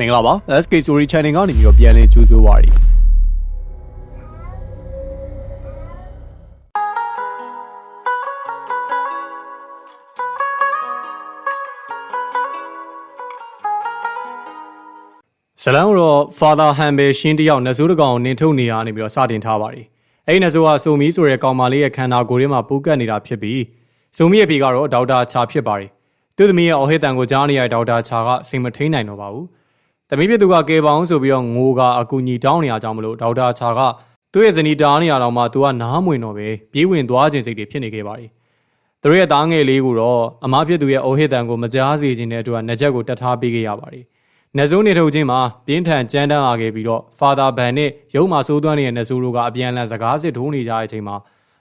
မင်္ဂလာပါ SK Story Channel ကနေပြီးတော့ပြန်လည်ကြိုဆိုပါရစေဇလန်တော့ Father Humble ရှင်းတယောက်နဇိုးတကောင်နင်ထုတ်နေရနေပြီးတော့စတင်ထားပါတယ်အဲ့ဒီနဇိုးကဆိုမီဆိုတဲ့ကောင်မလေးရဲ့ခန္ဓာကိုယ်ထဲမှာပူးကပ်နေတာဖြစ်ပြီးဆိုမီရဲ့ဖေကတော့ဒေါက်တာချာဖြစ်ပါတယ်သူ့သမီးရဲ့အော်ဟစ်တန်ကိုကြားနေရတဲ့ဒေါက်တာချာကစိတ်မထိန်နိုင်တော့ပါဘူး။ တမီးပြသူကကဲပေါင်းဆိုပြီးတော့ငိုကအကူညီတောင်းနေရကြောင်းမလို့ဒေါက်တာချာကသူ့ရဲ့ဇနီးတားနေရတော့မှသူကနားမဝင်တော့ပဲပြေးဝင်သွားခြင်းစိတ်တွေဖြစ်နေခဲ့ပါတယ်။သူတို့ရဲ့သားငယ်လေးကိုတော့အမားဖြစ်သူရဲ့အိုဟစ်တန်ကိုမကြားစေခြင်းတဲ့အတွက်နှစ်ချက်ကိုတတ်ထားပေးခဲ့ရပါတယ်။နေစိုးနေထုတ်ခြင်းမှာပြင်းထန်ကြမ်းတမ်းလာခဲ့ပြီးတော့ဖာသာဘန်နဲ့ရုံးမာဆိုးသွမ်းနေတဲ့နေစိုးတို့ကအပြန်အလှန်စကားစစ်ထိုးနေကြတဲ့အချိန်မှာ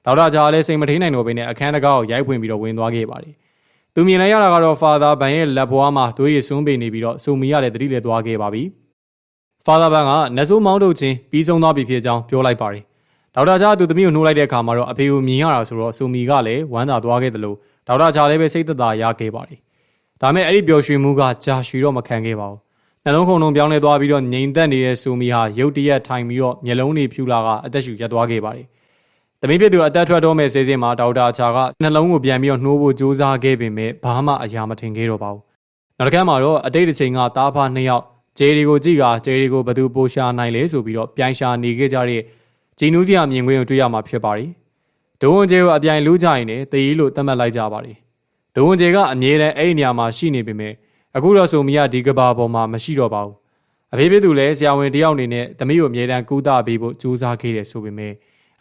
ဒေါက်တာချာလည်းစိတ်မထိန်နိုင်တော့ဘဲနဲ့အခန်းတကားကိုရိုက်ဖွင့်ပြီးတော့ဝင်သွားခဲ့ပါတယ်။ သူမြင်လိုက်ရတာကတော့ဖာသာဘန်ရဲ့လက်ဘွားမှာသွေးရည်စွန်းပေနေပြီးတော့ဆူမီကလည်းတတိလည်းသွားခဲ့ပါပြီ။ Father Ban ကနဆိုးမောင်းထုတ်ခြင်းပြီးဆုံးသွားပြီဖြစ်ကြောင်းပြောလိုက်ပါတယ်။ဒေါက်တာချာသူသမီးကိုနှိုးလိုက်တဲ့အခါမှာတော့အဖေကိုမြင်ရတာဆိုတော့ဆူမီကလည်းဝမ်းသာသွားခဲ့တယ်လို့ဒေါက်တာချာလည်းပဲစိတ်သက်သာရခဲ့ပါတယ်။ဒါမဲ့အဲ့ဒီပျော်ရွှင်မှုကကြာရှည်တော့မခံခဲ့ပါဘူး။နှလုံးခုန်လုံးပြောင်းလဲသွားပြီးတော့ငြိမ်သက်နေတဲ့ဆူမီဟာရုတ်တရက်ထိုင်ပြီးတော့မျက်လုံးတွေဖြူလာကအသက်ရှူရပ်သွားခဲ့ပါတယ်။ သမီးဖြစ်သူအသက်ထွက်တော့မဲ့စေစင်မှာဒေါက်တာချာကနှလုံးကိုပြန်ပြီးတော့နှိုးဖို့ကြိုးစားခဲ့ပေမဲ့ဘာမှအရာမထင်ခဲ့တော့ပါဘူး။နောက်တစ်ခါမှာတော့အတိတ်တစ်ချိန်ကတားဖာနှစ်ယောက်ဂျေဒီကိုကြည့်ကဂျေဒီကိုဘယ်သူပိုရှာနိုင်လဲဆိုပြီးတော့ပြိုင်ရှာနေခဲ့ကြတဲ့ဂျီနူးစီယာမြင်ကွင်းကိုတွေ့ရမှာဖြစ်ပါတယ်။ဒိုဝန်ဂျေကိုအပြိုင်လူးကြရင်လည်းတည်ရီလို့သတ်မှတ်လိုက်ကြပါတယ်။ဒိုဝန်ဂျေကအမြဲတမ်းအဲ့ဒီနေရာမှာရှိနေပေမဲ့အခုတော့ဆိုမီယာဒီကဘာပေါ်မှာမရှိတော့ပါဘူး။အဖေဖြစ်သူလည်းဆရာဝန်တယောက်အနေနဲ့သမီးကိုအမြဲတမ်းကူးတာပေးဖို့ကြိုးစားခဲ့တယ်ဆိုပေမဲ့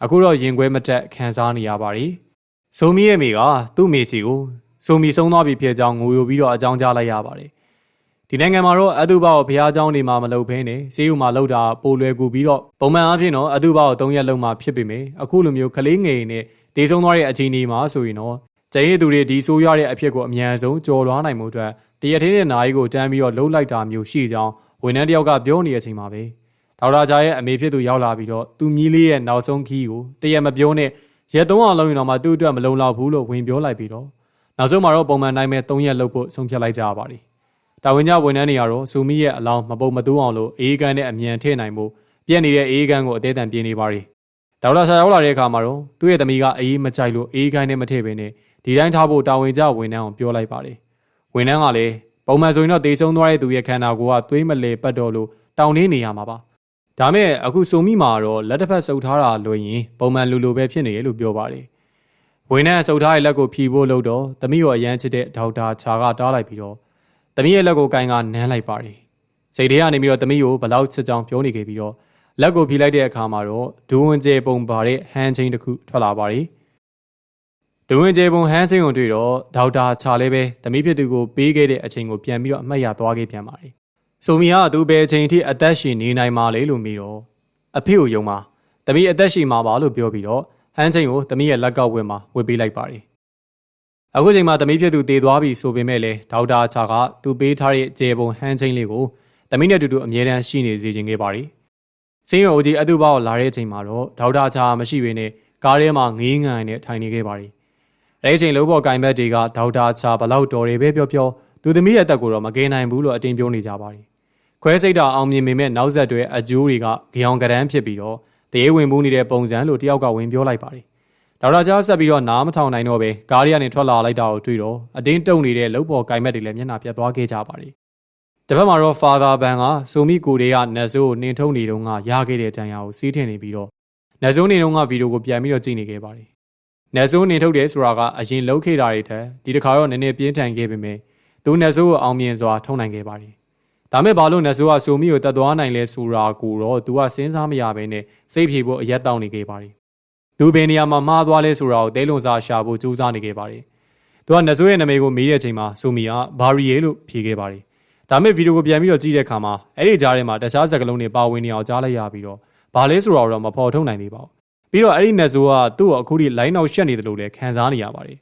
အခုတော့ရင်ခွဲမတက်ခံစားနေရပါတယ်။ဆိုမီရဲ့မိကသူ့မိစီကိုဆိုမီဆုံးသွားပြီဖြစ်ကြောင်းငိုယိုပြီးတော့အကြောင်းကြားလိုက်ရပါတယ်။ဒီနိုင်ငံမှာတော့အတုပကိုဘုရားကျောင်းတွေမှာမလုပ်ဘဲနဲ့ဈေးဥမှာလုပ်တာပိုလွယ်ကူပြီးတော့ပုံမှန်အားဖြင့်တော့အတုပကို၃ရက်လုံးမှာဖြစ်ပေမယ့်အခုလိုမျိုးကလေးငယ်နဲ့ဒေဆုံးသွားတဲ့အချိန်ဒီမှာဆိုရင်တော့ကျန်ရည်သူတွေဒီဆိုးရတဲ့အဖြစ်ကိုအမြန်ဆုံးကြော်လွှားနိုင်မှုအတွက်တရထင်းတဲ့နာရီကိုတန်းပြီးတော့လှုပ်လိုက်တာမျိုးရှိကြောင်းဝန်ထမ်းတယောက်ကပြောနေတဲ့အချိန်မှာပဲ ဒေါက်တာဂျာရဲ့အမေဖြစ်သူရောက်လာပြီးတော့သူမြီးလေးရဲ့နောက်ဆုံးခီးကိုတရက်မပြောနဲ့ရက်သုံးအောင်လုံးရင်တော့မှသူ့အတွက်မလုံလောက်ဘူးလို့ဝင်ပြောလိုက်ပြီးတော့နောက်ဆုံးမှာတော့ပုံမှန်တိုင်းပဲ၃ရက်လှုပ်ဖို့ဆုံးဖြတ်လိုက်ကြရပါတယ်တာဝန်ကျဝန်ထမ်းတွေကတော့ဇူမီရဲ့အလောင်းမပုံမတူးအောင်လို့အေးကန်းနဲ့အမြန်ထည့်နိုင်မှုပြက်နေတဲ့အေးကန်းကိုအသေးတန်ပြင်းနေပါတယ်ဒေါက်တာဆာရောက်လာတဲ့အခါမှာတော့သူ့ရဲ့သမီးကအေးမကြိုက်လို့အေးကန်းနဲ့မထည့်ဘဲနဲ့ဒီတိုင်းထားဖို့တာဝန်ကျဝန်ထမ်းအောင်ပြောလိုက်ပါတယ်ဝန်ထမ်းကလည်းပုံမှန်ဆိုရင်တော့တေဆုံးသွားတဲ့သူရဲ့ခန္ဓာကိုယ်ကသွေးမလဲပတ်တော်လို့တောင်းနေနေရမှာပါ ဒါမဲ့အခုစုံမိမှာတော့လက်တစ်ဖက်စုပ်ထားတာလွင်ရင်ပုံမှန်လူလိုပဲဖြစ်နေရလို့ပြောပါတယ်ဝန်ထမ်းစုပ်ထားတဲ့လက်ကိုဖြီဖို့လို့တော့သမီးရောအရန်ချစ်တဲ့ဒေါက်တာချာကတားလိုက်ပြီးတော့သမီးရဲ့လက်ကိုကင်ကနမ်းလိုက်ပါတယ်စိတ်ထဲကနေပြီးတော့သမီးကိုဘလောက်ချစ်ကြောင်ပြောနေခဲ့ပြီးတော့လက်ကိုဖြီလိုက်တဲ့အခါမှာတော့ဒူဝင်ကျေပုံပါတဲ့ဟန်ချင်းတစ်ခုထွက်လာပါတယ်ဒူဝင်ကျေပုံဟန်ချင်းကိုတွေ့တော့ဒေါက်တာချာလည်းပဲသမီးဖြစ်သူကိုပေးခဲ့တဲ့အချိန်ကိုပြန်ပြီးတော့အမှတ်ရသွားခဲ့ပြန်ပါတယ် ဆိုမီဟာသူဘယ်အချိန်ထိအသက်ရှင်နေနိုင်မှာလဲလို့မေးတော့အဖေကိုယုံပါသမီးအသက်ရှင်မှာပါလို့ပြောပြီးတော့ဟန်ချင်းကိုသမီးရဲ့လက်ကောက်ဝင်းမှာဝစ်ပေးလိုက်ပါတယ်အခုချိန်မှာသမီးဖြစ်သူတည်သွားပြီဆိုပေမဲ့လည်းဒေါက်တာချာကသူပေးထားတဲ့ကျေပုံဟန်ချင်းလေးကိုသမီးနဲ့အတူတူအမြဲတမ်းရှိနေစေချင်ခဲ့ပါတယ်စင်းရုံအိုကြီးအတူပါကိုလာတဲ့အချိန်မှာတော့ဒေါက်တာချာမရှိဘဲနဲ့ကားထဲမှာငေးငံနဲ့ထိုင်နေခဲ့ပါတယ်အဲဒီအချိန်လုံးပေါ်ကင်ဘက်တွေကဒေါက်တာချာဘလောက်တော်တယ်ပဲပြောပြောသူသမီးရဲ့အသက်ကိုတော့မကယ်နိုင်ဘူးလို့အတင်းပြောနေကြပါတယ် ခွဲစိတ်တာအောင်မြင်ပေမဲ့နောက်ဆက်တွဲအကျိုးတွေကကြောင်ကရန်ဖြစ်ပြီးတော့တရေဝင်မှုနေတဲ့ပုံစံလို့တယောက်ကဝင်ပြောလိုက်ပါတယ်ဒေါက်တာချာဆက်ပြီးတော့နားမထောင်နိုင်တော့ပဲကားရီကနေထွက်လာလိုက်တာကိုတွေ့တော့အတင်းတုံနေတဲ့လုတ်ပေါ်ကင်မက်တွေလည်းမျက်နှာပြတ်သွားခဲ့ကြပါတယ်တစ်ဖက်မှာတော့ Father Ban ကဆိုမီကိုတွေကနတ်ဆိုးကိုနှင်ထုံးနေတုန်းကရခဲ့တဲ့တန်ရာကိုစီးထင်နေပြီးတော့နတ်ဆိုးနေတုန်းကဗီဒီယိုကိုပြန်ပြီးတော့ကြည့်နေခဲ့ပါတယ်နတ်ဆိုးနှင်ထုတ်တယ်ဆိုတာကအရင်လှုပ်ခဲ့တာတွေထက်ဒီတစ်ခါတော့နည်းနည်းပြင်းထန်ခဲ့ပေမဲ့သူနတ်ဆိုးကိုအောင်မြင်စွာထုံနိုင်ခဲ့ပါတယ် ဒါမဲ့ဘာလို့နတ်ဆိုးကဆိုမီကိုတတ်သွားနိုင်လဲဆိုတာကိုတော့သူကစဉ်းစားမရဘဲနဲ့စိတ်ဖြေဖို့အရက်တောင်းနေခဲ့ပါတယ်သူဘယ်နေရာမှာမှားသွားလဲဆိုတာကိုတဲလွန်စာရှာဖို့ကြိုးစားနေခဲ့ပါတယ်သူကနတ်ဆိုးရဲ့နာမည်ကိုမေးတဲ့အချိန်မှာဆိုမီကဘာရီယေလို့ဖြေခဲ့ပါတယ်ဒါမဲ့ဗီဒီယိုကိုပြန်ပြီးတော့ကြည့်တဲ့အခါမှာအဲ့ဒီကြားထဲမှာတခြားစကားလုံးတွေပါဝင်နေအောင်ကြားလိုက်ရပြီးတော့ဘာလဲဆိုတာတော့မဖော်ထုတ်နိုင်သေးပါဘူးပြီးတော့အဲ့ဒီနတ်ဆိုးကသူ့ကိုအခုထိ line နောက်ရှက်နေတယ်လို့လည်းခံစားနေရပါတယ်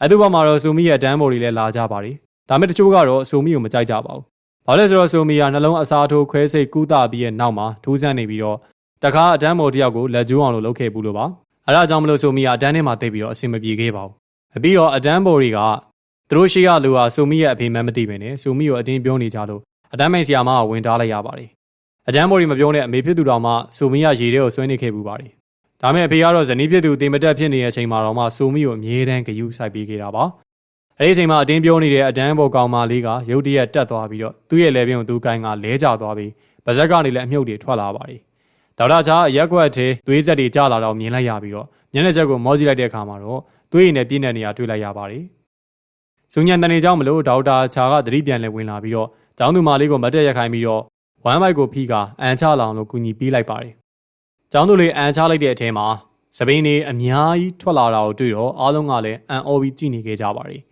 အဲ့ဒီဘက်မှာတော့ဆိုမီရဲ့တန်းဘော်တွေလည်းလာကြပါတယ်ဒါမဲ့တချို့ကတော့ဆိုမီကိုမကြိုက်ကြပါဘူး ဘာလဲဆိုတော့ဆိုမီယာနှလုံးအစားထိုးခွဲစိတ်ကူးတာပြီးရဲ့နောက်မှာထူးဆန်းနေပြီးတော့တခါအတန်းမော်တယောက်ကိုလက်ကျိုးအောင်လို့လုပ်ခဲ့ဘူးလို့ပါအဲဒါကြောင့်မလို့ဆိုမီယာအတန်းထဲမှာတိတ်ပြီးတော့အဆင်မပြေခဲ့ပါဘူးပြီးတော့အတန်းဘော်တွေကသူတို့ရှိရလူဟာဆိုမီရဲ့အဖေမှန်းမသိပဲနဲ့ဆိုမီကိုအတင်းပြောနေကြလို့အတန်းမိန်ဆီယာမကဝင်တားလိုက်ရပါတယ်အကျန်းမော်ရီမပြောနဲ့အမေဖြစ်သူတော်မှဆိုမီကရေထဲကိုဆွဲနေခဲ့ပူပါတယ်ဒါမဲ့အဖေကတော့ဇနီးဖြစ်သူတင်မတက်ဖြစ်နေတဲ့အချိန်မှာတော့မှဆိုမီကိုအမြဲတမ်းဂယုစိုက်ပေးခဲ့တာပါ အဲဒီအချိန်မှာအတင်းပြောနေတဲ့အတန်းဘောကောင်မလေးကရုတ်တရက်တက်သွားပြီးတော့သူ့ရဲ့လေပြင်းကိုသူကိုင်းကလဲကျသွားပြီးပါဇက်ကနေလည်းအမြုပ်တွေထွက်လာပါတယ်ဒေါက်တာချာရက်ကွက်သေးသွေးဆက်တွေကျလာတော့မြင်လိုက်ရပြီးတော့မျက်နှာချက်ကိုမောကြည့်လိုက်တဲ့အခါမှာတော့သွေးရည်နဲ့ပြည့်တဲ့နေရာတွေ့လိုက်ရပါတယ်။ဇုံညံတန်နေကြောင်းမလို့ဒေါက်တာချာကသတိပြန်လဲဝင်လာပြီးတော့ကျောင်းသူမလေးကိုမတ်တက်ရက်ခိုင်းပြီးတော့ဝမ်ဘိုက်ကိုဖိကအန်ချလောင်လို့ကူညီပေးလိုက်ပါတယ်။ကျောင်းသူလေးအန်ချလိုက်တဲ့အထဲမှာစပိန်နေအများကြီးထွက်လာတာကိုတွေ့တော့အားလုံးကလည်းအန်အော်ပြီးကြည့်နေခဲ့ကြပါတယ်။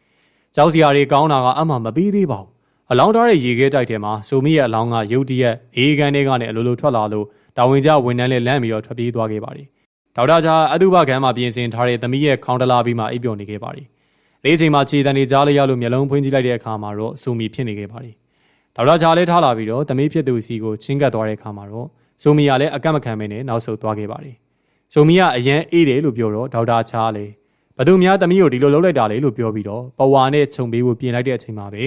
ကျောင်းစီယာတွေကောင်းတာကအမှမပြီးသေးပါဘူး။အလောင်းထားတဲ့ရေခဲတိုက်ထဲမှာဆိုမီရဲ့အလောင်းကရုတ်တရက်အေးကန်တွေကနေအလိုလိုထွက်လာလို့တာဝန်ကျဝန်ထမ်းလေးလန့်ပြီးတော့ထွက်ပြေးသွားခဲ့ပါတယ်။ဒေါက်တာချာအတုပကံမှာပြင်ဆင်ထားတဲ့သမီးရဲ့ခေါင်းတလာပြီးမှအိပ်ပျော်နေခဲ့ပါတယ်။ဒီအချိန်မှာခြေတံတွေကြားလိုက်ရလို့မျက်လုံးဖွင့်ကြည့်လိုက်တဲ့အခါမှာတော့စူမီဖြစ်နေခဲ့ပါတယ်။ဒေါက်တာချာလေးထားလာပြီးတော့သမီးဖြစ်သူစီကိုချင်းကပ်သွားတဲ့အခါမှာတော့စူမီကလည်းအကန့်မခံမနဲ့နောက်ဆုတ်သွားခဲ့ပါတယ်။စူမီကအရန်အေးတယ်လို့ပြောတော့ဒေါက်တာချာလည်း ဘသူများသမီးကိုဒီလိုလုပ်လိုက်တာလေလို့ပြောပြီးတော့ပဝါနဲ့ခြုံပေးဖို့ပြင်လိုက်တဲ့အချိန်မှာပဲ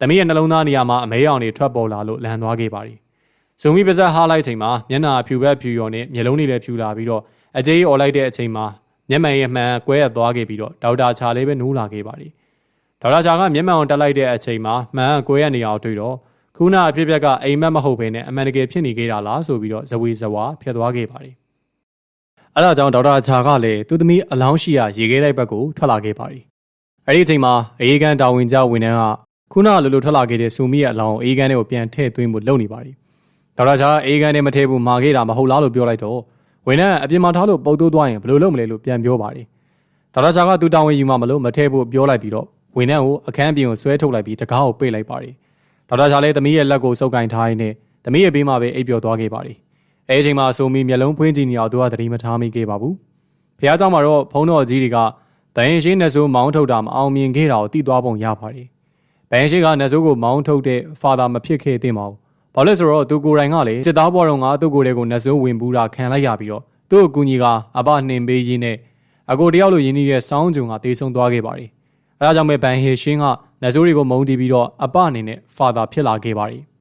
သမီးရဲ့နှလုံးသားနေရာမှာအမဲရောင်တွေထွက်ပေါ်လာလို့လန်သွားခဲ့ပါတယ်။ဇုံမီပါဇက်ဟားလိုက်ချိန်မှာမျက်နှာဖြူဘက်ဖြူရော်နဲ့မျက်လုံးတွေလည်းဖြူလာပြီးတော့အကြေးអော်လိုက်တဲ့အချိန်မှာမျက်မှန်ရဲ့မှန်ကွဲရသွားခဲ့ပြီးတော့ဒေါက်တာချာလေးပဲနိုးလာခဲ့ပါတယ်။ဒေါက်တာချာကမျက်မှန်ကိုတက်လိုက်တဲ့အချိန်မှာမှန်ကွဲရနေအောင်တွေ့တော့ခုနအဖြစ်အပျက်ကအိမ်မက်မဟုတ်ဘဲနဲ့အမှန်တကယ်ဖြစ်နေခဲ့တာလားဆိုပြီးတော့ဇဝေဇဝါဖြစ်သွားခဲ့ပါတယ်။ အဲဒါကြောင့်ဒေါက်တာချာကလည်းသူသမီးအလောင်းရှိရာရေခဲလိုက်ဘက်ကိုထွက်လာခဲ့ပါတယ်။အဲဒီအချိန်မှာအေးကန်တာဝန်ကျဝန်ထမ်းကခုနလိုလိုထွက်လာခဲ့တဲ့စူမီရဲ့အလောင်းအေးကန်တွေကိုပြန်ထည့်သွင်းဖို့လုပ်နေပါတယ်။ဒေါက်တာချာအေးကန်တွေမထည့်ဘူးမာခဲ့တာမဟုတ်လားလို့ပြောလိုက်တော့ဝန်ထမ်းအပြင်မှာထားလို့ပုတ်တိုးသွားရင်ဘယ်လိုလုပ်မလဲလို့ပြန်ပြောပါတယ်။ဒေါက်တာချာကသူတာဝန်ယူမှမလို့မထည့်ဖို့ပြောလိုက်ပြီးတော့ဝန်ထမ်းကိုအခန်းပြင်ကိုဆွဲထုတ်လိုက်ပြီးတကားကိုပိတ်လိုက်ပါတယ်။ဒေါက်တာချာလည်းသမီးရဲ့လက်ကိုစုပ်ကင်ထားရင်းနဲ့သမီးရဲ့ဘေးမှာပဲအိပ်ပျော်သွားခဲ့ပါတယ်။ အဲအချိန်မှာဆိုမီမျက်လုံးဖွင့်ကြည့်နေအောင်သူကသတိမထားမိခဲ့ပါဘူး။ဖះเจ้าမှာတော့ဖုံးတော်ကြီးတွေကတရင်ရှိနေဆိုမောင်းထုတ်တာမအောင်မြင်ခဲ့တာကိုသိသွားပုံရပါတယ်။ဘန်ရှိကနေဆိုးကိုမောင်းထုတ်တဲ့ဖာသာမဖြစ်ခဲ့သင့်ပါဘူး။ဘာလို့ဆိုတော့သူကိုယ်တိုင်ကလေစစ်သားဘွားတော်ကသူ့ကိုယ်လေးကိုနေဆိုးဝင်ပူးတာခံလိုက်ရပြီးတော့သူ့အကူကြီးကအဘနှင်ပေးရင်းနဲ့အကိုတယောက်လိုရင်းနှီးတဲ့စောင်းဂျုံကတေးဆုံးသွားခဲ့ပါတယ်။အဲဒါကြောင့်ပဲဘန်ဟေရှင်းကနေဆိုးတွေကိုမုန်းတီးပြီးတော့အပအနေနဲ့ဖာသာဖြစ်လာခဲ့ပါတယ်။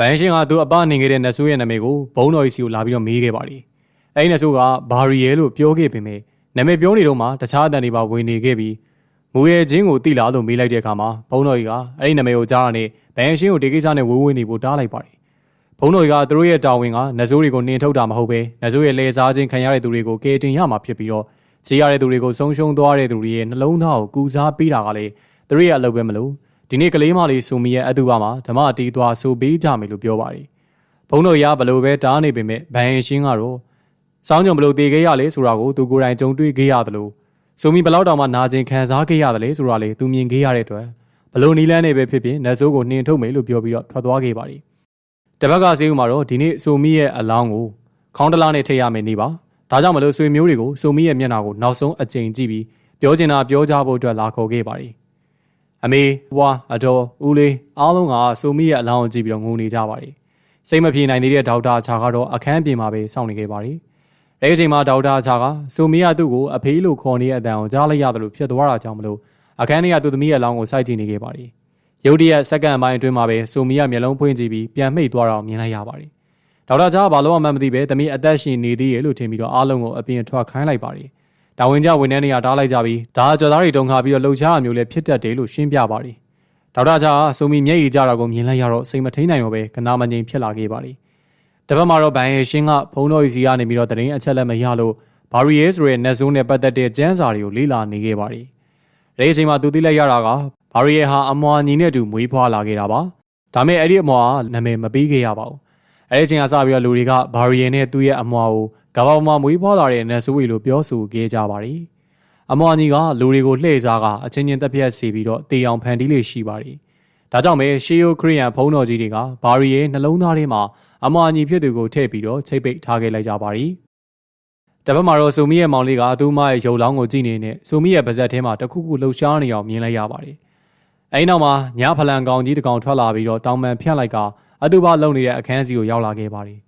ဘန်ရှင်းကသူ့အပနေခဲ့တဲ့နေဆိုးရဲ့နာမည်ကိုဘုံတော်ကြီးစီကိုလာပြီးတော့မေးခဲ့ပါတယ်။အဲဒီနေဆိုးကဘာရီရဲလို့ပြောခဲ့ပေမဲ့နာမည်ပြောနေတော့မှတခြားအတန်တွေပါဝင်နေခဲ့ပြီးမူရဲ့ချင်းကိုတိလာလို့မေးလိုက်တဲ့အခါမှာဘုံတော်ကြီးကအဲ့ဒီနာမည်ကိုကြားရနေဘန်ရှင်းကိုဒီကိစ္စနဲ့ဝေးဝေးနေဖို့တားလိုက်ပါတယ်ဘုံတော်ကြီးကသူတို့ရဲ့တာဝန်ကနဇိုးတွေကိုနှင်ထုတ်တာမဟုတ်ပဲနဇိုးရဲ့လေစားခြင်းခံရတဲ့သူတွေကိုကယ်တင်ရမှာဖြစ်ပြီးတော့ခြေရတဲ့သူတွေကိုဆုံးရှုံးသွားတဲ့သူတွေရဲ့နှလုံးသားကိုကူစားပေးတာကလေသူတို့ရဲ့အလုပ်ပဲမလို့ ဒီနေ့ကလေးမလေးဆူမီရဲ့အတူပါမှာဓမ္မတီးသွားဆိုပေးကြမယ်လို့ပြောပါတယ်ဘုံတော်ရဘလို့ပဲတားနေပေမဲ့ဘန်ရှင်းကတော့စောင်းကြုံဘလို့တည်ခဲ့ရလဲဆိုတာကိုသူကိုယ်တိုင်ကြုံတွေ့ခဲ့ရတယ်လို့ဆိုမီဘလောက်တောင်မှနာကျင်ခံစားခဲ့ရတယ်လေဆိုတာလေသူမြင်ခဲ့ရတဲ့အတွက်ဘလို့နီလန်းနေပဲဖြစ်ဖြစ်နတ်ဆိုးကိုနှင်ထုတ်မယ်လို့ပြောပြီးတော့ထွက်သွားခဲ့ပါတယ်တပတ်ကဈေးဥမှာတော့ဒီနေ့ဆိုမီရဲ့အလောင်းကိုခေါင်းတလားနဲ့ထိရမယ်နေပါဒါကြောင့်မလို့ဆွေမျိုးတွေကိုဆိုမီရဲ့မျက်နှာကိုနောက်ဆုံးအကြိမ်ကြည့်ပြီးပြောချင်တာပြောကြဖို့အတွက်လာခေါ်ခဲ့ပါတယ် အမေဘွားအတော်ဦးလေးအားလုံးကဆိုမီရဲ့အလောင်းကိုကြည့်ပြီးတော့ငိုနေကြပါတယ်စိတ်မပြေနိုင်သေးတဲ့ဒေါက်တာချာကတော့အခန်းပြင်မှာပဲစောင့်နေခဲ့ပါတယ်အဲဒီအချိန်မှာဒေါက်တာချာကဆိုမီယာသူ့ကိုအဖေးလို့ခေါ်နေတဲ့အတန်ကိုကြားလိုက်ရတယ်လို့ဖြစ်သွားတာကြောင့်မလို့အခန်းထဲကသူ့သမီးရဲ့အလောင်းကိုစိုက်ကြည့်နေခဲ့ပါတယ်။ရုတ်တရက်စက္ကန့်ပိုင်းအတွင်းမှာပဲဆိုမီယာမျက်လုံးဖွင့်ကြည့်ပြီးပြန်မှိတ်သွားတာကိုမြင်လိုက်ရပါတယ်။ဒေါက်တာချာကဘာလို့မှမသိပဲသမီးအသက်ရှင်နေသေးရဲ့လို့ထင်ပြီးတော့အားလုံးကိုအပြင်ထွက်ခိုင်းလိုက်ပါတယ်။ တာဝန်ကျဝန်ထမ်းတွေကတားလိုက်ကြပြီးဒါကြော်သားတွေတုံခါပြီးတော့လှုပ်ရှားမျိုးလည်းဖြစ်တတ်တယ်လို့ရှင်းပြပါတယ်။ဒေါက်တာချာကဆိုမီမျက်ရည်ကြတာကိုမြင်လိုက်ရတော့စိတ်မထိန်နိုင်တော့ပဲကနာမငြိမ်ဖြစ်လာခဲ့ပါတယ်။တပတ်မှာတော့ဘန်ရဲ့ရှင်းကဖုံးတော်ကြီးစီကနေပြီးတော့တရင်အချက်လက်မရလို့ဘာရီရဲဆိုတဲ့ net zone နဲ့ပတ်သက်တဲ့ကျန်းစာတွေကိုလေ့လာနေခဲ့ပါတယ်။အဲဒီအချိန်မှာသူသိလိုက်ရတာကဘာရီရဲဟာအမွာညီနဲ့အတူမွေးဖွားလာခဲ့တာပါ။ဒါမဲ့အဲ့ဒီအမွာကနာမည်မပေးခဲ့ရပါဘူး။အဲဒီအချိန်ကစပြီးတော့လူတွေကဘာရီရဲနဲ့သူ့ရဲ့အမွာကို ကဘာပေါ်မှာမွေးဖွားလာတဲ့ net zone လို့ပြောဆိုခဲ့ကြပါတယ်။အမွာညီကလူတွေကိုလှည့်စားကအချင်းချင်းတက်ပြက်စီပြီးတော့တေအောင်ဖန်တီးလေးရှိပါတယ်။ဒါကြောင့်ပဲရှေးယိုခရီးယန်ဘုန်းတော်ကြီးတွေကဘာရီရဲနှလုံးသားထဲမှာအမွာညီဖြစ်သူကိုထည့်ပြီးတော့ချိတ်ပိတ်ထားခဲ့လိုက်ကြပါရီတပတ်မှာတော့ဆိုမီရဲ့မောင်လေးကသူ့မရဲ့ရုပ်လောင်းကိုကြည့်နေနဲ့ဆိုမီရဲ့ပါဇက်ထဲမှာတခုခုလှုပ်ရှားနေအောင်မြင်လိုက်ရပါတယ်အဲဒီနောက်မှာညဖလန်ကောင်ကြီးတကောင်ထွက်လာပြီးတော့တောင်ပန်ဖြန့်လိုက်ကအတူပါလုံနေတဲ့အခန်းစီကိုရောက်လာခဲ့ပါတယ်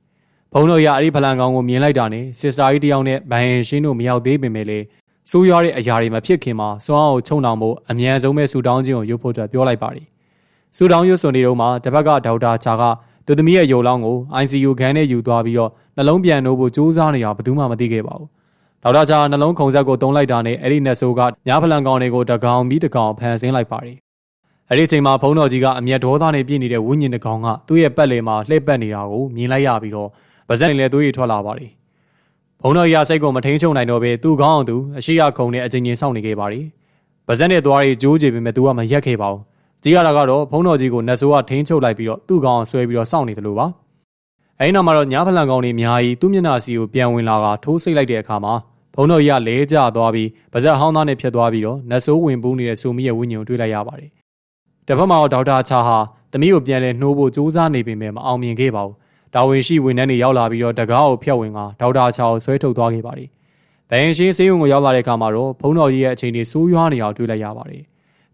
ဘုံတို့ရအဲ့ဒီဖလန်ကောင်ကိုမြင်လိုက်တာနဲ့စစ်စတာကြီးတယောက်နဲ့ဘန်ရင်ရှင်းတို့မရောက်သေးပေမဲ့လေစိုးရွားတဲ့အရာတွေမဖြစ်ခင်မှာစွမ်းအောင်ချုံအောင်ဖို့အမြန်ဆုံးပဲဆူတောင်းခြင်းကိုရုပ်ဖို့အတွက်ပြောလိုက်ပါတယ်စူတောင်းရွတ်စွန်နေတော့မှတစ်ဖက်ကဒေါက်တာချာကသူသမီးရဲ့ရုပ်လောင်းကို ICU ခန်းထဲယူသွားပြီးတော့နှလုံးပြန်နိုးဖို့ကြိုးစားနေတာဘယ်သူမှမသိခဲ့ပါဘူးဒေါက်တာချာနှလုံးခုန်ဆက်ကိုတုံးလိုက်တာနဲ့အဲ့ဒီနက်ဆိုးကညာဖလန်ကောင်တွေကိုတကောင်ပြီးတကောင်ဖန်ဆင်းလိုက်ပါတယ်အဲ့ဒီအချိန်မှာဘုန်းတော်ကြီးကအမျက်ဒေါသနဲ့ပြည့်နေတဲ့ဝိညာဉ်တကောင်ကသူ့ရဲ့ပတ်လည်မှာလှည့်ပတ်နေတာကိုမြင်လိုက်ရပြီးတော့ ပါဇက်နေလဲသွေးရထွက်လာပါတယ်ဘုန်းတော်ကြီးကစိတ်ကိုမထိန်ချုံနိုင်တော့ပဲသူ့ခေါင်းအောင်သူအရှိရခုံနဲ့အချိန်ချင်းစောင့်နေခဲ့ပါတယ်ပါဇက်နဲ့သွားရီကြိုးကြည့်ပေမဲ့သူကမရက်ခဲ့ပါဘူးကြည့်ရတာကတော့ဘုန်းတော်ကြီးကိုနတ်ဆိုးကထိန်းချုပ်လိုက်ပြီးတော့သူ့ကောင်ဆွဲပြီးတော့စောင့်နေတယ်လို့ပါအဲဒီနောက်မှာတော့ညာဖလန်ကောင်တွေအများကြီးသူ့မျက်နှာစီကိုပြန်ဝင်လာကထိုးစိတ်လိုက်တဲ့အခါမှာဘုန်းတော်ကြီးကလဲကျသွားပြီးပါဇက်ဟောင်းသားနဲ့ဖြတ်သွားပြီးတော့နတ်ဆိုးဝင်ပူးနေတဲ့ဆိုမီရဲ့ဝိညာဉ်ကိုတွေ့လိုက်ရပါတယ်တစ်ဖက်မှာတော့ဒေါက်တာချာဟာသမီးကိုပြန်လဲနှိုးဖို့ကြိုးစားနေပေမဲ့မအောင်မြင်ခဲ့ပါဘူး တာဝန်ရှိဝန်ထမ်းတွေရောက်လာပြီးတော့တကားကိုဖျက်ဝင်ကဒေါက်တာချာကိုဆွဲထုတ်သွားခဲ့ပါတယ်ဘယင်ရှင်းစေးုံကိုရောက်လာတဲ့အခါမှာတော့ဘုန်းတော်ကြီးရဲ့အခြေအနေဆိုးရွားနေအောင်တွေ့လိုက်ရပါတယ်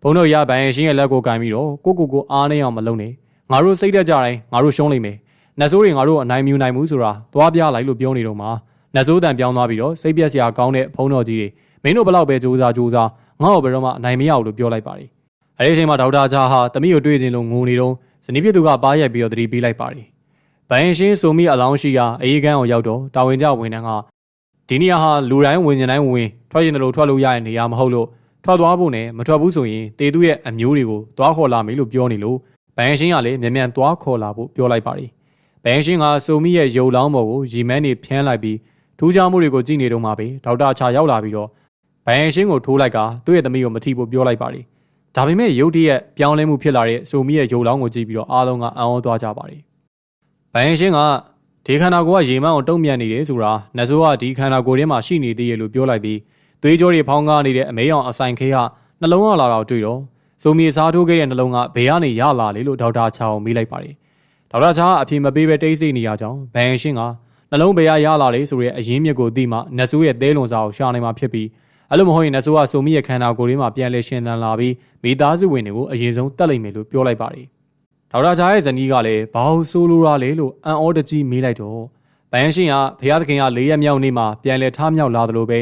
ဘုံတို့ရဘိုင်ရှင်းရဲ့လက်ကိုကင်ပြီးတော့ကိုကိုကိုအားနေအောင်မလုပ်နဲ့ငါတို့စိတ်တက်ကြတိုင်းငါတို့ရှုံးလိမ့်မယ်နတ်ဆိုးတွေငါတို့အနိုင်မြူနိုင်မှုဆိုတာသွားပြလိုက်လို့ပြောနေတော့မှနတ်ဆိုးတန်ပြောင်းသွားပြီးတော့စိတ်ပြက်စရာကောင်းတဲ့ဘုံတော်ကြီးတွေမင်းတို့ဘလောက်ပဲစူးစားစူးစားငါ့ကိုဘယ်တော့မှအနိုင်မရဘူးလို့ပြောလိုက်ပါတယ်အဲဒီအချိန်မှာဒေါက်တာချာဟာတမိကိုတွေ့ခြင်းလို့ငိုနေတော့ဇနီးပြသူကပါရက်ပြီးတော့တတိပေးလိုက်ပါတယ် ဘိုင်ရှင်းဆိုမိအလောင်းရှိရာအေးကန်းကိုရောက်တော့တာဝန်ကျဝန်ထမ်းကဒီနေရာဟာလူတိုင်းဝင်ကျင်တိုင်းဝင်ထွက်ရင်တို့ထွက်လို့ရတဲ့နေရာမဟုတ်လို့ထွက်သွားဖို့နဲ့မထွက်ဘူးဆိုရင်တေသူရဲ့အမျိုးတွေကိုသွားခေါ်လာမယ်လို့ပြောနေလို့ဘန်ရှင်းကလည်းမြန်မြန်သွားခေါ်လာဖို့ပြောလိုက်ပါတယ်။ဘန်ရှင်းကဆိုမီရဲ့ရုပ်လောင်းပေါ်ကိုရီမန်းနေဖြန်းလိုက်ပြီးထူးခြားမှုတွေကိုကြည့်နေတော့မှပဲဒေါက်တာချာရောက်လာပြီးတော့ဘန်ရှင်းကိုထိုးလိုက်ကသူ့ရဲ့သမီးကိုမထိဖို့ပြောလိုက်ပါတယ်။ဒါပေမဲ့ရုပ်တရက်ပြောင်းလဲမှုဖြစ်လာတဲ့ဆိုမီရဲ့ရုပ်လောင်းကိုကြည့်ပြီးတော့အားလုံးကအံ့ဩသွားကြပါတယ်။ ဘန်ရှင်းကဒီခန္ဓာကိုယ်ကရေမန်းကိုတုံ့ပြန်နေတယ်ဆိုတာနတ်ဆိုးကဒီခန္ဓာကိုယ်ထဲမှာရှိနေသေးရဲ့လို့ပြောလိုက်ပြီးသွေးကြောတွေဖောင်းကားနေတဲ့အမေအောင်အဆိုင်ခဲကနှလုံးကလာတော့တွေ့တော့ဆိုမီစားထိုးခဲ့တဲ့နှလုံးကဘယ်ကနေရလာလေလို့ဒေါက်တာချာကိုမေးလိုက်ပါတယ်ဒေါက်တာချာကအဖြေမပေးပဲတိတ်ဆိတ်နေရကြောင်းဘန်ရှင်းကနှလုံးဘယ်ရရလာလေဆိုတဲ့အရင်းမြစ်ကိုသိမှနတ်ဆိုးရဲ့သဲလွန်စာကိုရှာနိုင်မှာဖြစ်ပြီးအဲ့လိုမဟုတ်ရင်နတ်ဆိုးကဆိုမီရဲ့ခန္ဓာကိုယ်လေးမှာပြန်လဲရှင်သန်လာပြီးမိသားစုဝင်တွေကိုအရင်ဆုံးတတ်လိုက်မယ်လို့ပြောလိုက်ပါတယ် ဒေါက်တာချာရဲ့ဇနီးကလည်းဘာလို့ဆိုလိုရလဲလို့အန်အော်တကြီးမေးလိုက်တော့ဘန်ရှင်းကဘုရားသခင်က၄ရက်မြောက်နေ့မှာပြန်လဲထားမြောက်လာသလိုပဲ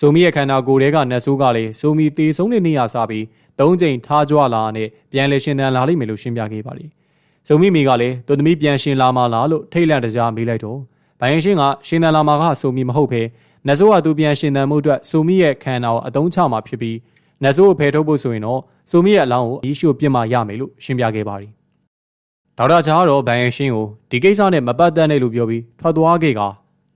ဆိုမီရဲ့ခန္ဓာကိုယ်ထဲကနတ်ဆိုးကလည်းဆိုမီတေဆုံးတဲ့နေရာစပြီးသုံးချိန်ထားကြွလာနဲ့ပြန်လဲရှင်သန်လာလိမ့်မယ်လို့ရှင်းပြခဲ့ပါလိမ့်။ဆိုမီမီကလည်းသူသမီးပြန်ရှင်လာမှလားလို့ထိတ်လန့်တကြားမေးလိုက်တော့ဘိုင်ရှင်ကရှင်သန်လာမှာကဆိုမီမဟုတ်ဘဲနတ်ဆိုးကသူပြန်ရှင်သန်မှုအတွက်ဆိုမီရဲ့ခန္ဓာကိုအတုံးချမှာဖြစ်ပြီးနတ်ဆိုးကိုဖယ်ထုတ်ဖို့ဆိုရင်တော့ဆိုမီရဲ့အလောင်းကိုအီးရှို့ပြစ်မှရမယ်လို့ရှင်းပြခဲ့ပါလိမ့်။ ဒေါက်တာချာကတော့ဘိုင်ရှင်ကိုဒီကိစ္စနဲ့မပတ်သက်နဲ့လို့ပြောပြီးထွက်သွားခဲ့က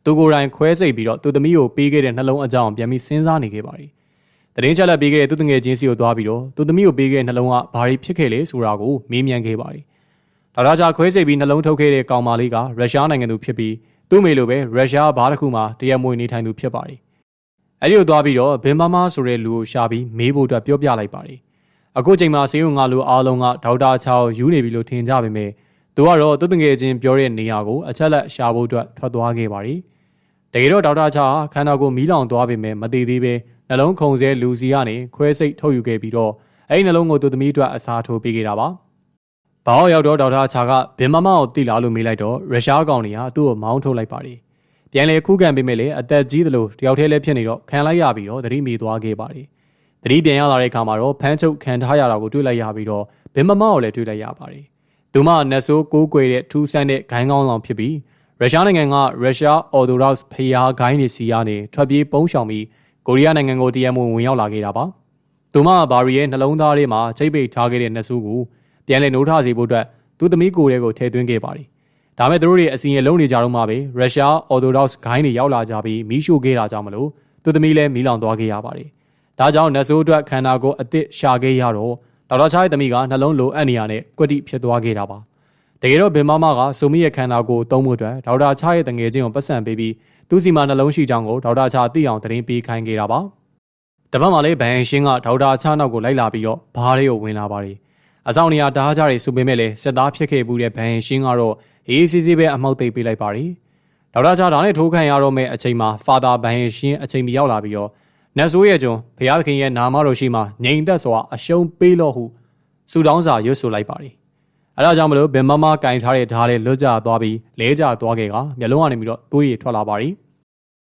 သူကိုယ်တိုင်ခွဲစိတ်ပြီးတော့သူသမီးကိုပေးခဲ့တဲ့နှလုံးအကြောင်းပြန်ပြီးစဉ်းစားနေခဲ့ပါတယ်။တရင်ချက်လက်ပေးခဲ့တဲ့သူတငယ်ချင်းစီကိုသွားပြီးတော့သူသမီးကိုပေးခဲ့တဲ့နှလုံးကဘာတွေဖြစ်ခဲ့လဲဆိုတာကိုမေးမြန်းခဲ့ပါတယ်။ဒေါက်တာချာခွဲစိတ်ပြီးနှလုံးထုတ်ခဲ့တဲ့ကောင်မလေးကရုရှားနိုင်ငံသူဖြစ်ပြီးသူ့မေလိုပဲရုရှားဘားတစ်ခုမှာတရားမွေနေထိုင်သူဖြစ်ပါတယ်။အဲဒီကိုသွားပြီးတော့ဘင်မာမာဆိုတဲ့လူကိုရှာပြီးမေးဖို့အတွက်ပြောပြလိုက်ပါတယ်။ အခုချိန်မှာဆေးရုံငါလူအားလုံးကဒေါက်တာချာကိုယူနေပြီလို့ထင်ကြပေမဲ့သူကတော့သူတငယ်ချင်းပြောတဲ့နေရာကိုအချက်လက်ရှာဖို့အတွက်ထွက်သွားခဲ့ပါတယ်။တကယ်တော့ဒေါက်တာချာခန္ဓာကိုယ်မီးလောင်သွားပေမဲ့မတည်သေးပဲနှလုံးခုန်ဆဲလူစီကနေခွဲစိတ်ထုတ်ယူခဲ့ပြီးတော့အဲ့ဒီနှလုံးကိုသူသမီးအတွက်အစားထိုးပေးခဲ့တာပါ။ဘောက်ရောက်တော့ဒေါက်တာချာကဘင်မမကိုတိလာလို့မေးလိုက်တော့ရုရှားကောင်တွေကသူ့ကိုမောင်းထုတ်လိုက်ပါတယ်။ပြန်လေခုခံပေးမဲ့လေအသက်ကြီးသလိုတယောက်တည်းလည်းဖြစ်နေတော့ခံလိုက်ရပြီးတော့သတိမေသွားခဲ့ပါတယ်။ သတိပြန်ရလာတဲ့အခါမှာတော့ဖမ်းချုပ်ခံထားရတာကိုတွေ့လိုက်ရပြီးတော့ဘင်မမကိုလည်းတွေ့လိုက်ရပါတယ်။သူမနတ်ဆိုးကိုးကွယ်တဲ့ထူးဆန်းတဲ့ဂိုင်းကောင်းဆောင်ဖြစ်ပြီးရုရှားနိုင်ငံကရုရှားအော်တိုဒေါက်စ်ဖျားဂိုင်းတွေစီကနေထွက်ပြေးပုန်းရှောင်ပြီးကိုရီးယားနိုင်ငံကိုတရားမဝင်ဝင်ရောက်လာခဲ့တာပါ။သူမဘာရီရဲ့နှလုံးသားထဲမှာချိတ်ပိတ်ထားခဲ့တဲ့နှဆူးကိုပြန်လည်နှိုးထစေဖို့အတွက်သူသမီးကိုယ်တွေကိုထည့်သွင်းခဲ့ပါတယ်။ဒါမဲ့သူတို့တွေအစီအရင်လုံးနေကြတော့မှပဲရုရှားအော်တိုဒေါက်စ်ဂိုင်းတွေရောက်လာကြပြီးမီးရှို့ခဲ့တာကြောင့်မလို့သူသမီးလည်းမီးလောင်သွားခဲ့ရပါတယ်။ ဒါကြောင့်နှဆူးအတွက်ခန္ဓာကိုယ်အသစ်ရှာခဲ့ရတော့ဒေါက်တာချားရဲ့သမီးကနှလုံးလိုအပ်နေရတဲ့ကွက်တိဖြစ်သွားခဲ့တာပါ။တကယ်တော့ဘင်မမကဆိုမီရဲ့ခန္ဓာကိုယ်သုံးဖို့အတွက်ဒေါက်တာချရဲ့တငယ်ချင်းကိုပတ်စံပေးပြီးသူ့စီမှာနှလုံးရှိကြောင်းကိုဒေါက်တာချသိအောင်သတင်းပေးခိုင်းခဲ့တာပါတပတ်မှလည်းဘန်ရှင်းကဒေါက်တာချနောက်ကိုလိုက်လာပြီးတော့ဘားလေးကိုဝင်လာပါတယ်အဆောင်နေရာတားကြတွေဆိုပေမဲ့လည်းစက်သားဖြစ်ခဲ့မှုတဲ့ဘန်ရှင်းကတော့အေးစီစီပဲအမောက်သိပ်ပေးလိုက်ပါတယ်ဒေါက်တာချဒါနဲ့ထိုးခံရတော့မဲ့အချိန်မှာဖာသာဘန်ရှင်းအချိန်မီရောက်လာပြီးတော့ နတ်ဆိုးရဲ့ကျွန်ဘုရားသခင်ရဲ့နာမတော်ရှိမှငြိမ်သက်စွာအရှုံးပေးလို့ဟုဆူတောင်းစာရွတ်ဆိုလိုက်ပါတယ်အဲဒါကြောင့်မလို့ဘင်မမကင်ထားတဲ့ဓာတ်လေးလွတ်ကျသွားပြီးလဲကျသွားခဲ့ကမျက်လုံးကနေပြီးတော့တွေးရထွက်လာပါရီ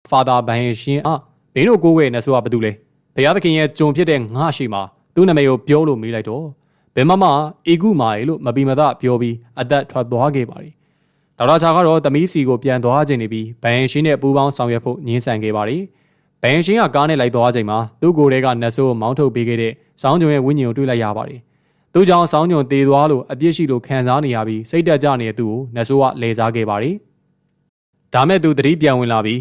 ဖာသာဘန်ရှင်အာမင်းတို့ကိုးဝဲနေဆိုတာဘာတူလဲဘုရားသခင်ရဲ့ဂျုံဖြစ်တဲ့ငါရှိမှာသူ့နာမည်ကိုပြောလို့မေးလိုက်တော့ဘဘယ်မှမှအေကုမာရေလို့မပီမသပြောပြီးအသက်ထွက်သွားခဲ့ပါတယ်ဒေါက်တာချာကတော့တမီးစီကိုပြန်သွားခြင်းနေပြီးဘန်ရှင်းနဲ့ပူးပေါင်းဆောင်ရွက်ဖို့ညှင်းဆန်ခဲ့ပါတယ် ဘန်ရှင်းကကားနဲ့လိုက်သွားချိန်မှာသူ့ကိုယ်ထဲကနတ်ဆိုးကိုမောင်းထုတ်ပေးခဲ့တဲ့စောင်းကြုံရဲ့ဝိညာဉ်ကိုတွေ့လိုက်ရပါတယ်သူကြောင့်စောင်းကြုံတေသွားလို့အပြစ်ရှိလို့ခံစားနေရပြီးစိတ်တက်ကြနေတဲ့သူ့ကိုနတ်ဆိုးကလဲစားခဲ့ပါတယ်ဒါမဲ့သူသတိပြန်ဝင်လာပြီး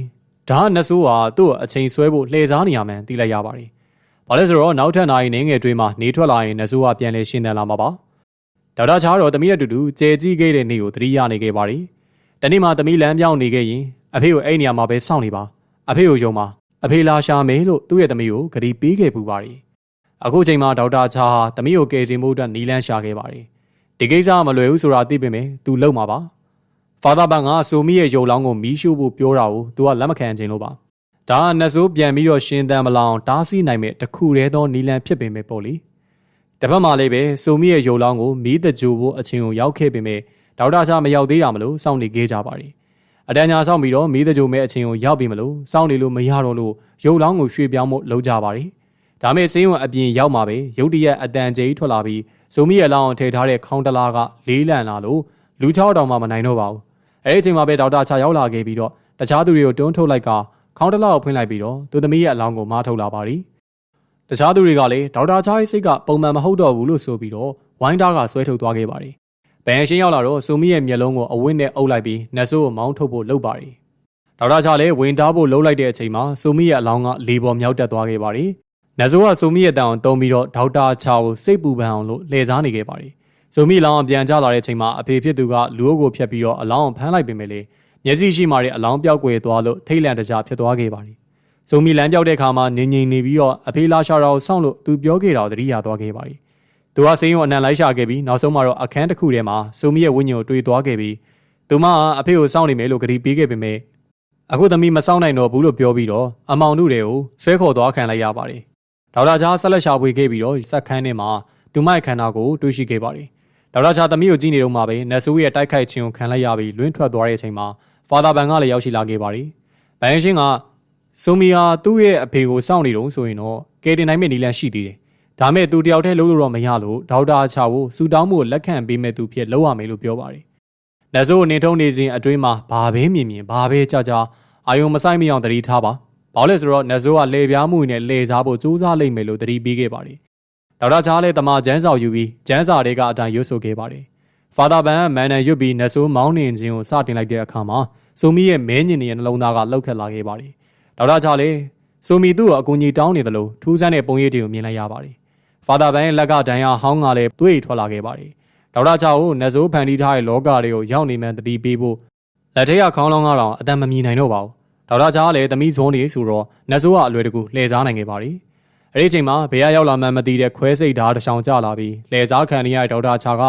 ဒါကနတ်ဆိုးဟာသူ့ကိုအချိန်ဆွဲဖို့လှည့်စားနေရမှန်းသိလိုက်ရပါတယ်။ဘာလဲဆိုတော့နောက်ထပ်နိုင်နေငယ်တွေးမှာနေထွက်လာရင်နတ်ဆိုးကပြန်လဲရှင်းတယ်လာမှာပါ။ဒေါက်တာချားတော့တမီးရဲ့တူတူကြဲကြီးခဲ့တဲ့နေ့ကိုသတိရနေခဲ့ပါတယ်။တနေ့မှတမီးလမ်းပြောင်းနေခဲ့ရင်အဖေကိုအဲ့နေရာမှာပဲစောင့်နေပါ။အဖေကိုယုံပါ။ အဖေလာရှာမယ်လို့သူ့ရဲ့တမီးကိုဂရီပေးခဲ့ပူပါတယ်။အခုချိန်မှာဒေါက်တာချားဟာတမီးကိုကယ်တင်ဖို့အတွက်နီလန်းရှာခဲ့ပါတယ်။ဒီကိစ္စမလွယ်ဘူးဆိုတာသိပေမဲ့သူလုံမှာပါ။ Father Ban ကဆိုမီရဲ့ရုပ်လောင်းကိုမီးရှို့ဖို့ပြောတာကိုသူကလက်မခံခြင်းလို့ပါ။ဒါကနတ်ဆိုးပြန်ပြီးတော့ရှင်သန်မလောင်တားဆီးနိုင်မဲ့တခုတည်းသောနီလန်ဖြစ်ပေမဲ့ပေါ့လေ။တစ်ဖက်မှာလည်းပဲဆိုမီရဲ့ရုပ်လောင်းကိုမီးတကြိုဖို့အချင်းကိုရောက်ခဲ့ပေမဲ့ဒေါက်တာချာမရောက်သေးတာမလို့စောင့်နေခဲ့ကြပါတယ်။ အတန်းညာဆောင်ပြီးတော့မီးတကြိုမဲ့အချင်းကိုရောက်ပြီမလို့စောင့်နေလို့မရတော့လို့ရုပ်လောင်းကိုရွှေ့ပြောင်းဖို့လုပ်ကြပါတယ်။ဒါမဲ့စင်းဝင်အပြင်ရောက်မှာပဲရုတ်တရက်အတန်ကြီးထွက်လာပြီးဆိုမီရဲ့လောင်းထည့်ထားတဲ့ခေါင်းတလားကလေးလံလာလို့လူချောက်တောင်မှမနိုင်တော့ပါဘူး။အဲဒီအချိန်မှာပဲဒေါက်တာချာရောက်လာခဲ့ပြီးတော့တခြားသူတွေကိုတွန်းထုတ်လိုက်ကခေါင်းတလောက်ဖွင့်လိုက်ပြီးတော့သူသမီးရဲ့အလောင်းကိုမားထုတ်လာပါသည်။တခြားသူတွေကလည်းဒေါက်တာချာရဲ့စိတ်ကပုံမှန်မဟုတ်တော့ဘူးလို့ဆိုပြီးတော့ဝိုင်းတားကဆွဲထုတ်သွားခဲ့ပါတယ်။ ဘန်ရှင်းရောက်လာတော့ဆိုမီရဲ့မျက်လုံးကိုအဝင့်နဲ့အုပ်လိုက်ပြီးနတ်ဆိုးကိုမောင်းထုတ်ဖို့လုပ်ပါတယ်။ဒေါက်တာချာလည်းဝင်တားဖို့လှုပ်လိုက်တဲ့အချိန်မှာဆိုမီရဲ့အလောင်းကလေပေါ်မြောက်တက်သွားခဲ့ပါတယ်။နတ်ဆိုးကဆိုမီရဲ့တန်အောင်တုံးပြီးတော့ဒေါက်တာချာကိုစိတ်ပူပန်အောင်လို့လှည့်စားနေခဲ့ပါတယ်။ဆိုမီလောင်းပြန်ကျလာတဲ့အချိန်မှာအဖေဖြစ်သူကလူအုပ်ကိုဖျက်ပြီးတော့အလောင်းကိုဖမ်းလိုက်ပေမဲ့လေမျက်စိရှိမှတဲ့အလောင်းပြောက်ကွယ်သွားလို့ထိတ်လန့်တကြားဖြစ်သွားခဲ့ပါတယ်။ဇုံမီလမ်းပြောက်တဲ့အခါမှာငြိမ်ငြိမ်နေပြီးတော့အဖေလာရှာတာကိုစောင့်လို့သူပြောခဲ့တာကိုသတိရသွားခဲ့ပါတယ်။ သူကစိမ်းရုံအနံလိုက်ရှာခဲ့ပြီးနောက်ဆုံးမှာတော့အခန်းတစ်ခုထဲမှာဇုံမီရဲ့ဝိညာဉ်ကိုတွေ့သွားခဲ့ပြီးသူမကအဖေကိုစောင့်နေမယ်လို့ကြတိပေးခဲ့ပေမဲ့အခုသမီးမစောင့်နိုင်တော့ဘူးလို့ပြောပြီးတော့အမောင်တို့တွေကိုဆွဲခေါ်သွားခံလိုက်ရပါတယ်။ဒေါက်တာချာဆက်လက်ရှာဖွေခဲ့ပြီးတော့စက်ခန်းထဲမှာသူမရဲ့ခန္ဓာကိုတွေ့ရှိခဲ့ပါတယ်။ဒေါက်တာချာသမီးကိုကြည့်နေတော့မှပဲနတ်ဆိုးရဲ့တိုက်ခိုက်ခြင်းကိုခံလိုက်ရပြီးလွင့်ထွက်သွားတဲ့အချိန်မှာဖာသာဘန်ကလည်းရောက်ရှိလာခဲ့ပါတယ်။ဘန်ရှင်းကဆိုမီယာသူ့ရဲ့အဖေကိုစောင့်နေတုံးဆိုရင်တော့ကယ်တင်နိုင်မယ့်နည်းလမ်းရှိသေးတယ်။ ဒါမဲ့သူတယောက်တည်းလုံးလို့တော့မရလို့ဒေါက်တာချာကိုစူတောင်းမှုကိုလက်ခံပေးမဲ့သူဖြစ်လောက်ရမယ်လို့ပြောပါတယ်။နတ်ဆိုးနေထုံးနေစဉ်အတွင်းမှာဘာပဲမြင်မြင်ဘာပဲကြကြအာယုံမဆိုင်မအောင်တတိထားပါ။ဘာလို့လဲဆိုတော့နတ်ဆိုးကလေပြားမှုနဲ့လေစားဖို့စူးစမ်းလိုက်မယ်လို့တတိပေးခဲ့ပါတယ်။ဒေါက်တာချာလည်းတမကျန်းစာယူပြီးကျန်းစာတွေကအတိုင်းရွတ်ဆိုခဲ့ပါတယ်။ဖာသာဘန်မန်နန်ရွတ်ပြီးနတ်ဆိုးမောင်းနေခြင်းကိုစတင်လိုက်တဲ့အခါမှာဆိုမီရဲ့မဲညင်ရဲ့နှလုံးသားကလှုပ်ခတ်လာခဲ့ပါတယ်။ဒေါက်တာချာလေဆိုမီသူ့ကိုအကူအညီတောင်းနေသလိုထူးဆန်းတဲ့ပုံရိပ်တွေကိုမြင်လိုက်ရပါတယ်။ ဖာသာဘန်ရဲ့လက်ကဒဏ်ရာဟောင်းကလည်းတွေးထွက်လာခဲ့ပါတယ်။ဒေါက်တာချာကိုနတ်ဆိုးဖန်တီးထားတဲ့လောကတွေကိုရောက်နေမှန်းတတိပေးဖို့လက်ထက်ကခေါင်းလောင်းကတော့အတန်မမြင်နိုင်တော့ပါဘူး။ဒေါက်တာချာကလည်းသမီးဇုံးနေဆိုတော့နတ်ဆိုးကအလွယ်တကူလှည့်စားနိုင်ခဲ့ပါတယ်။အဲ့ဒီအချိန်မှာဘေးကရောက်လာမှန်းမသိတဲ့ခွဲစိတ်ဓာတ်တစ်ချောင်ကျလာပြီးလှည့်စားခံရတဲ့ဒေါက်တာချာက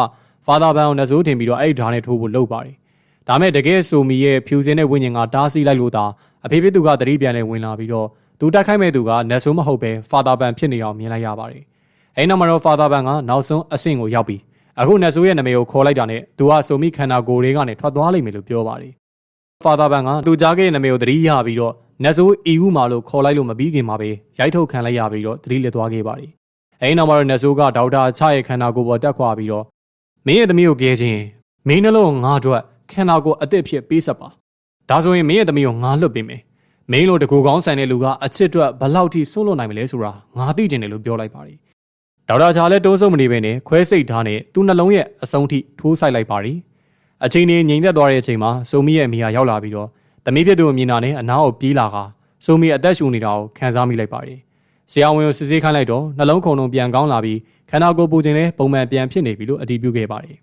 ဖာသာဘန်ကိုနတ်ဆိုးတင်ပြီးတော့အဲ့ဒီဓာတ်နဲ့ထိုးဖို့လုပ်ပါတယ်။ဒါမဲ့တကယ်ဆိုမီရဲ့ဖြူစင်းတဲ့ဝိညာဉ်ကတားဆီးလိုက်လို့သာအဖေဖေသူကတတိပြန်လဲဝင်လာပြီးတော့သူတိုက်ခိုက်မဲ့သူကနတ်ဆိုးမဟုတ်ပဲဖာသာဘန်ဖြစ်နေအောင်မြင်လိုက်ရပါတယ်။ အဲ့နောက်မှာတော့ဖာသာဘန်ကနောက်ဆုံးအဆင့်ကိုရောက်ပြီးအခုနတ်ဆိုးရဲ့နာမည်ကိုခေါ်လိုက်တာနဲ့သူကဆိုမီခန္ဓာကိုယ်တွေကနေထွက်သွားလိမ့်မယ်လို့ပြောပါတယ်။ဖာသာဘန်ကသူကြားခဲ့တဲ့နာမည်ကိုတတိရပြီးတော့နတ်ဆိုးအီဦးမာလို့ခေါ်လိုက်လို့မပြီးခင်မှာပဲရိုက်ထုတ်ခံလိုက်ရပြီးတော့တတိလက်သွားခဲ့ပါတယ်။အဲ့နောက်မှာတော့နတ်ဆိုးကဒေါက်တာချရဲ့ခန္ဓာကိုယ်ပေါ်တက်ခွာပြီးတော့မင်းရဲ့သမီးကိုကဲခြင်းမင်းနှလုံးငါအတွက်ခန္ဓာကိုယ်အသက်ဖြစ်ပေးဆက်ပါဒါဆိုရင်မင်းရဲ့သမီးကိုငါလွတ်ပေးမယ်မင်းလိုတကူကောင်းဆိုင်တဲ့လူကအချစ်အတွက်ဘလောက်ထိဆုံးလွတ်နိုင်မလဲဆိုတာငါသိကျင်တယ်လို့ပြောလိုက်ပါတယ် ဒေါက်တာချာလည်းတိုးဆုံးမနေပဲနဲ့ခွဲစိတ်ထားနဲ့သူ့နှလုံးရဲ့အဆုံးထိထိုးဆိုင်လိုက်ပါတယ်အချိန်ကြီးငြိမ်သက်သွားတဲ့အချိန်မှာဆိုမီရဲ့အမိဟာရောက်လာပြီးတော့သမီးပြည့်သူကိုမြင်တာနဲ့အနားကိုပြေးလာကဆိုမီအသက်ရှူနေတာကိုခံစားမိလိုက်ပါတယ်ဆရာဝန်ကိုစစ်ဆေးခိုင်းလိုက်တော့နှလုံးခုန်လုံးပြန်ကောင်းလာပြီးခန္ဓာကိုယ်ပူခြင်းလည်းပုံမှန်ပြန်ဖြစ်နေပြီလို့အတည်ပြုခဲ့ပါတယ်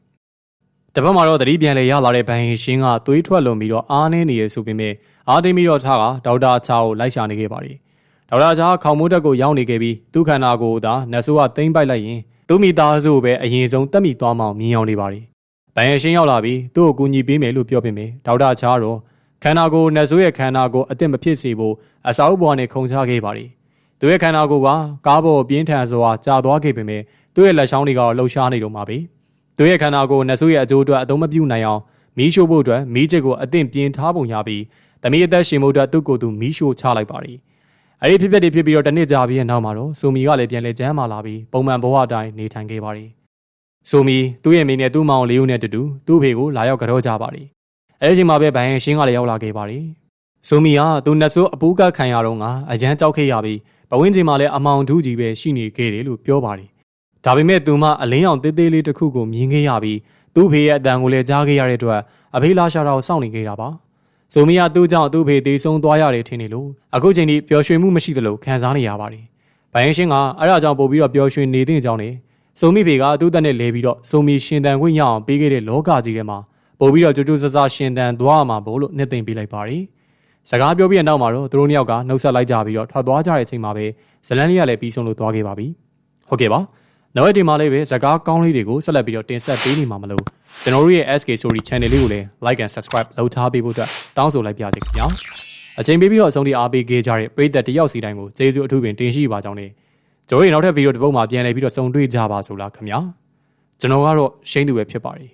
တပတ်မှာတော့တတိပြန်လေရလာတဲ့ဘန်ဟင်ရှင်းကသွေးထွက်လွန်ပြီးတော့အားနည်းနေရဆိုပေမဲ့အားသိပြီးတော့ထားကဒေါက်တာချာကိုလိုက်ရှာနေခဲ့ပါတယ်။ ဒေါက်တာချာခေါင်မိုးတက်ကိုရောက်နေခဲ့ပြီးသူ့ခန္ဓာကိုယ်သာနတ်ဆိုးကသိမ့်ပိုက်လိုက်ရင်သူ့မိသားစုပဲအရင်ဆုံးတက်မိသွားမှမြင်အောင်နေပါတယ်။ဘန်ဟင်ရှင်းရောက်လာပြီးသူ့ကိုကူညီပေးမယ်လို့ပြောပေမဲ့ဒေါက်တာချာတော့ခန္ဓာကိုယ်နတ်ဆိုးရဲ့ခန္ဓာကိုယ်အစ်စ်မဖြစ်စေဖို့အစာအုပ်ပေါ်နဲ့ခုန်ချခဲ့ပါတယ်။သူရဲ့ခန္ဓာကိုယ်ကကားပေါ်ပြင်းထန်စွာကြာသွားခဲ့ပေမဲ့သူ့ရဲ့လက်ချောင်းတွေကတော့လှုပ်ရှားနေတော့မှာပဲ။သူရဲ့ခန္ဓာကိုယ်နတ်ဆိုးရဲ့အကျိုးအတွက်အသုံးမပြုနိုင်အောင်မီးရှို့ဖို့အတွက်မီးချစ်ကိုအသင့်ပြင်ထားပုံရပြီးတမီးအသက်ရှင်မှုအတွက်သူ့ကိုယ်သူမီးရှို့ချလိုက်ပါသည်။ အဲဒီဖြစ်ပျက်တွေဖြစ်ပြီးတော့တနစ်ကြာပြီးတဲ့နောက်မှာတော့ဆိုမီကလည်းပြန်လဲကျမ်းမာလာပြီးပုံမှန်ဘဝအတိုင်းနေထိုင်ခဲ့ပါသည်။ဆိုမီသူ့ရဲ့မိနဲ့သူ့မောင်လေးဦးနဲ့တူတူသူ့ဖေကိုလာရောက်ကြောကြပါတယ်အဲဒီချိန်မှာပဲဘိုင်ရှင်းကလည်းရောက်လာခဲ့ပါတယ်ဆိုမီကသူနှဆိုးအပူးကခံရတော့ကအရန်ကြောက်ခဲ့ရပြီးဘဝင်းချိန်မှာလည်းအမောင်ထူးကြီးပဲရှိနေခဲ့တယ်လို့ပြောပါတယ်ဒါပေမဲ့သူမအလင်းရောင်သေးသေးလေးတစ်ခုကိုမြင်ခဲ့ရပြီးသူ့ဖေရဲ့အတန်ကိုလည်းကြားခဲ့ရတဲ့အတွက်အဖေလာရှာတာကိုစောင့်နေခဲ့တာပါ ဆိုမီကသူ့ကြောင့်သူ့ဖေတေဆုံးသွားရတယ်ထင်နေလို့အခုချိန်ထိပျော်ရွှင်မှုမရှိသလိုခံစားနေရပါတယ်ဘိုင်ရှင်းကအဲ့ဒါကြောင့်ပို့ပြီးတော့ပျော်ရွှင်နေတဲ့အကြောင်းနဲ့စုံမိဖေကသူ့တက်နဲ့လဲပြီးတော့စုံမီရှင်တန်ခွင့်ရအောင်ပေးခဲ့တဲ့လောကကြီးထဲမှာပို့ပြီးတော့ကြိုးကြိုးဆဆရှင်တန်သွားမှာဘို့လို့နှစ်သိမ့်ပေးလိုက်ပါတယ်။စကားပြောပြီးတဲ့နောက်မှာတော့သူတို့နှစ်ယောက်ကနှုတ်ဆက်လိုက်ကြပြီးတော့ထွက်သွားကြတဲ့အချိန်မှာပဲဇလန်လေးကလည်းပြီးဆုံးလို့သွားခဲ့ပါပြီ။ဟုတ်ကဲ့ပါ။နောက်ရက်ဒီမှာလေးပဲစကားကောင်းလေးတွေကိုဆက်လက်ပြီးတော့တင်ဆက်ပေးနေမှာမလို့ ကျွန်တော်တို့ရဲ့ SK Story Channel လေးကိုလည်း Like and Subscribe လုပ်ထားပေးဖို့အတွက်တောင်းဆိုလိုက်ပါရစေခင်ဗျာ။အချိန်ပေးပြီးတော့အဆုံးထိအားပေးခဲ့ကြတဲ့ပရိသတ်တယောက်စီတိုင်းကိုကျေးဇူးအထူးပင်တင်ရှိပါကြောင်းနဲ့ကျွန်တော်တို့နောက်ထပ်ဗီဒီယိုတစ်ပုဒ်မှာပြန်လည်ပြီးတော့စုံတွေ့ကြပါစို့လားခင်ဗျာကျွန်တော်ကတော့ရှိန်သူပဲဖြစ်ပါတယ်